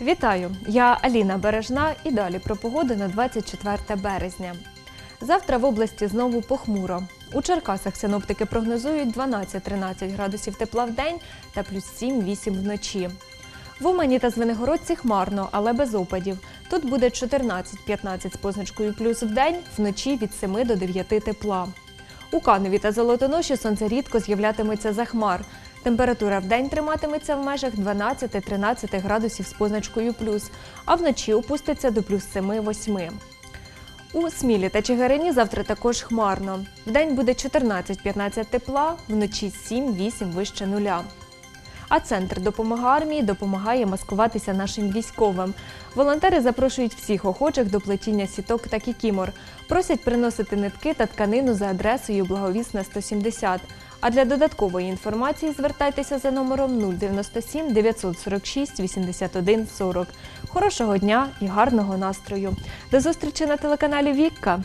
Вітаю! Я Аліна Бережна і далі про погоду на 24 березня. Завтра в області знову похмуро. У Черкасах синоптики прогнозують 12-13 градусів тепла в день та плюс 7-8 вночі. В Умані та Звенигородці хмарно, але без опадів. Тут буде 14-15 з позначкою плюс в день, вночі від 7 до 9 тепла. У Каневі та Золотоноші сонце рідко з'являтиметься за хмар. Температура в день триматиметься в межах 12-13 градусів з позначкою плюс, а вночі опуститься до плюс 7-8. У Смілі та Чигирині завтра також хмарно. Вдень буде 14-15 тепла, вночі 7-8 вище нуля. А центр допомоги армії допомагає маскуватися нашим військовим. Волонтери запрошують всіх охочих до плетіння сіток та кікімор. Просять приносити нитки та тканину за адресою Благовісна 170. А для додаткової інформації звертайтеся за номером 097 946 81 40. Хорошого дня і гарного настрою. До зустрічі на телеканалі Вікка.